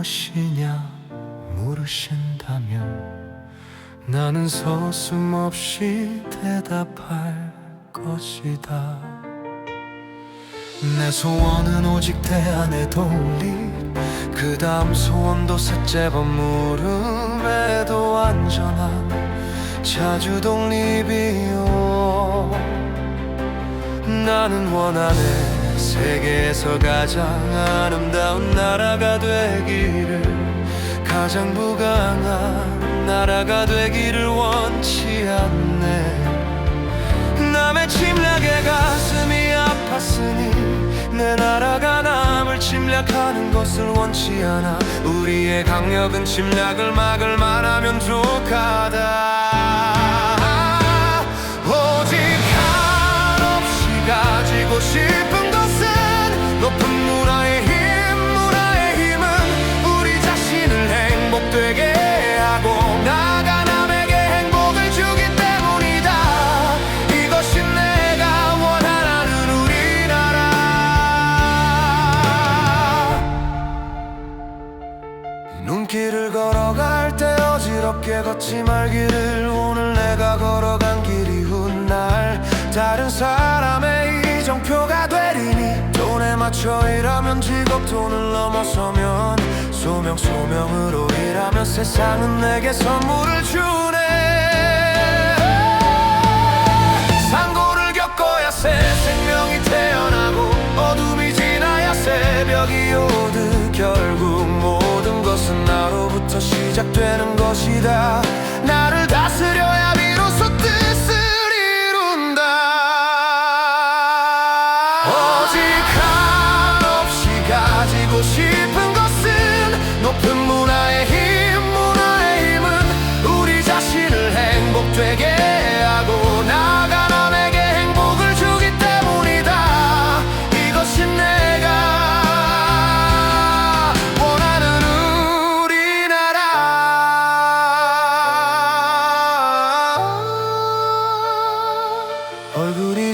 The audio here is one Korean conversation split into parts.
무엇이냐 물으신다면 나는 서슴없이 대답할 것이다. 내 소원은 오직 태안의 독립. 그 다음 소원도 셋째 번 물음에도 안전한 자주 독립이요. 나는 원하네 세계에서 가장 아름다운 나라가 되기를 가장 부강한 나라가 되기를 원치 않네. 남의 침략에 가슴이 아팠으니 내 나라가 남을 침략하는 것을 원치 않아. 우리의 강력은 침략을 막을 만하면 족하다 눈길을 걸어갈 때 어지럽게 걷지 말기를 오늘 내가 걸어간 길이 훗날 다른 사람의 이정표가 되리니 돈에 맞춰 일하면 직업 돈을 넘어서면 소명 소명으로 일하면 세상은 내게 선물을 주네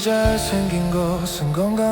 잘생긴 것은 건강